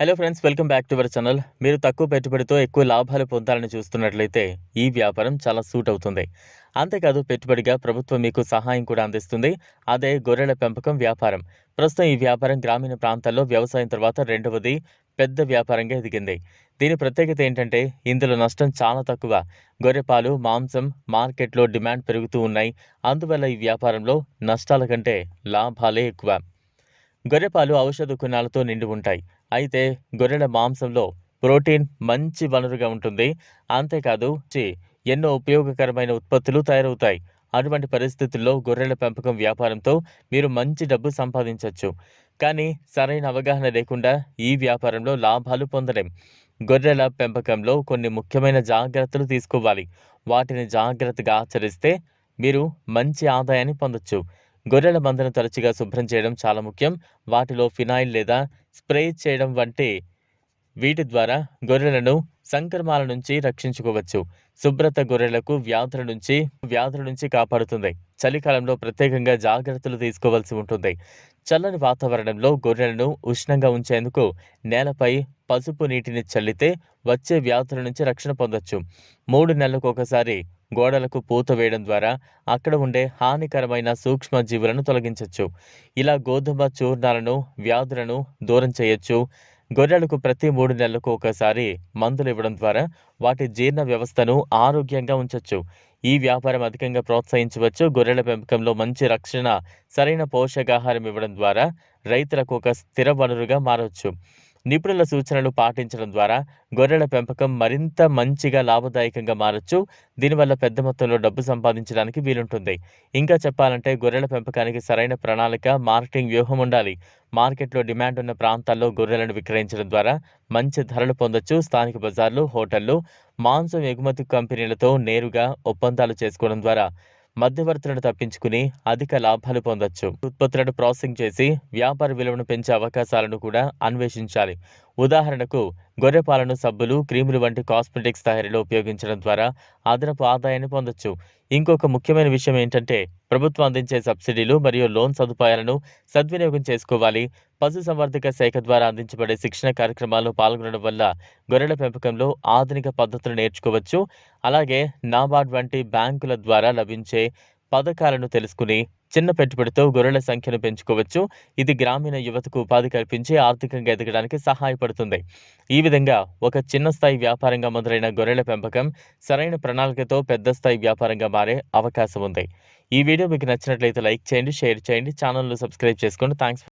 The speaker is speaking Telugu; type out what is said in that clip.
Hello friends welcome back to our channel మీరు తక్కువ పెట్టుబడితో ఎక్కువ లాభాలు పొందాలని చూస్తున్నట్లయితే ఈ వ్యాపారం చాలా సూట్ అవుతుంది. అంతేకాదు పెట్టుబడిగా ప్రభుత్వం మీకు సహాయం కూడా అందిస్తుంది. అదే గొర్రెల పెంపకం వ్యాపారం. ప్రస్తుతం ఈ వ్యాపారం గ్రామీణ ప్రాంతాల్లో వ్యవసాయం తర్వాత రెండవది పెద్ద వ్యాపారంగా ఎదిగింది. దీని ప్రత్యేకత ఏంటంటే ఇందులో నష్టం చాలా తక్కువ. గొర్రెపాలు మాంసం మార్కెట్లో డిమాండ్ పెరుగుతూ ఉన్నాయి. అందువల్ల ఈ వ్యాపారంలో నష్టాల కంటే లాభాలే ఎక్కువ. గొర్రెపాలు ఔషధ గుణాలతో నిండి ఉంటాయి. అయితే గొర్రెల మాంసంలో ప్రోటీన్ మంచి వనరుగా ఉంటుంది. అంతేకాదు ఎన్నో ఉపయోగకరమైన ఉత్పత్తులు తయారవుతాయి. అటువంటి పరిస్థితుల్లో గొర్రెల పెంపకం వ్యాపారంతో మీరు మంచి డబ్బు సంపాదించవచ్చు కానీ సరైన అవగాహన లేకుండా ఈ వ్యాపారంలో లాభాలు పొందలేం. గొర్రెల పెంపకంలో కొన్ని ముఖ్యమైన జాగ్రత్తలు తీసుకోవాలి. వాటిని జాగ్రత్తగా ఆచరిస్తే మీరు మంచి ఆదాయాన్ని పొందొచ్చు. గొర్రెల మందను తరచుగా శుభ్రం చేయడం చాలా ముఖ్యం. వాటిలో ఫినాయిల్ లేదా స్ప్రే చేయడం వంటి వీటి ద్వారా గొర్రెలను సంక్రమాల నుంచి రక్షించుకోవచ్చు. శుభ్రత గొర్రెలకు వ్యాధుల నుంచి వ్యాధుల నుంచి కాపాడుతుంది. చలికాలంలో ప్రత్యేకంగా జాగ్రత్తలు తీసుకోవాల్సి ఉంటుంది. చల్లని వాతావరణంలో గొర్రెలను ఉష్ణంగా ఉంచేందుకు నేలపై పసుపు నీటిని చల్లితే వచ్చే వ్యాధుల నుంచి రక్షణ పొందొచ్చు. మూడు నెలలకు ఒకసారి గోడలకు పూత వేయడం ద్వారా అక్కడ ఉండే హానికరమైన సూక్ష్మ జీవులను తొలగించవచ్చు ఇలా గోధుమ చూర్ణాలను వ్యాధులను దూరం చేయొచ్చు. గొర్రెలకు ప్రతి మూడు నెలలకు ఒకసారి మందులు ఇవ్వడం ద్వారా వాటి జీర్ణ వ్యవస్థను ఆరోగ్యంగా ఉంచవచ్చు ఈ వ్యాపారం అధికంగా ప్రోత్సహించవచ్చు. గొర్రెల పెంపకంలో మంచి రక్షణ సరైన పోషకాహారం ఇవ్వడం ద్వారా రైతులకు ఒక స్థిర వనరుగా మారవచ్చు నిపుణుల సూచనలు పాటించడం ద్వారా గొర్రెల పెంపకం మరింత మంచిగా లాభదాయకంగా మారచ్చు. దీనివల్ల పెద్ద మొత్తంలో డబ్బు సంపాదించడానికి వీలుంటుంది. ఇంకా చెప్పాలంటే గొర్రెల పెంపకానికి సరైన ప్రణాళిక మార్కెటింగ్ వ్యూహం ఉండాలి. మార్కెట్లో డిమాండ్ ఉన్న ప్రాంతాల్లో గొర్రెలను విక్రయించడం ద్వారా మంచి ధరలు పొందొచ్చు. స్థానిక బజార్లు హోటళ్ళు మాంసం ఎగుమతి కంపెనీలతో నేరుగా ఒప్పందాలు చేసుకోవడం ద్వారా మధ్యవర్తులను తప్పించుకుని అధిక లాభాలు పొందొచ్చు. ఉత్పత్తులను ప్రాసెసింగ్ చేసి వ్యాపార విలువను పెంచే అవకాశాలను కూడా అన్వేషించాలి. ఉదాహరణకు గొర్రెపాలను సబ్బులు క్రీములు వంటి కాస్మెటిక్స్ తయారీలో ఉపయోగించడం ద్వారా అదనపు ఆదాయాన్ని పొందొచ్చు. ఇంకొక ముఖ్యమైన విషయం ఏంటంటే ప్రభుత్వం అందించే సబ్సిడీలు మరియు లోన్ సదుపాయాలను సద్వినియోగం చేసుకోవాలి. పశుసంవర్ధక శాఖ ద్వారా అందించబడే శిక్షణ కార్యక్రమాల్లో పాల్గొనడం వల్ల గొర్రెల పెంపకంలో ఆధునిక పద్ధతులు నేర్చుకోవచ్చు. అలాగే నాబార్డ్ వంటి బ్యాంకుల ద్వారా లభించే పథకాలను తెలుసుకుని చిన్న పెట్టుబడితో గొర్రెల సంఖ్యను పెంచుకోవచ్చు. ఇది గ్రామీణ యువతకు ఉపాధి కల్పించి ఆర్థికంగా ఎదగడానికి సహాయపడుతుంది. ఈ విధంగా ఒక చిన్న స్థాయి వ్యాపారంగా మొదలైన గొర్రెల పెంపకం సరైన ప్రణాళికతో పెద్ద స్థాయి వ్యాపారంగా మారే అవకాశం ఉంది. ఈ వీడియో మీకు నచ్చినట్లయితే లైక్ చేయండి షేర్ చేయండి ఛానల్ను సబ్స్క్రైబ్ చేసుకోండి. థ్యాంక్స్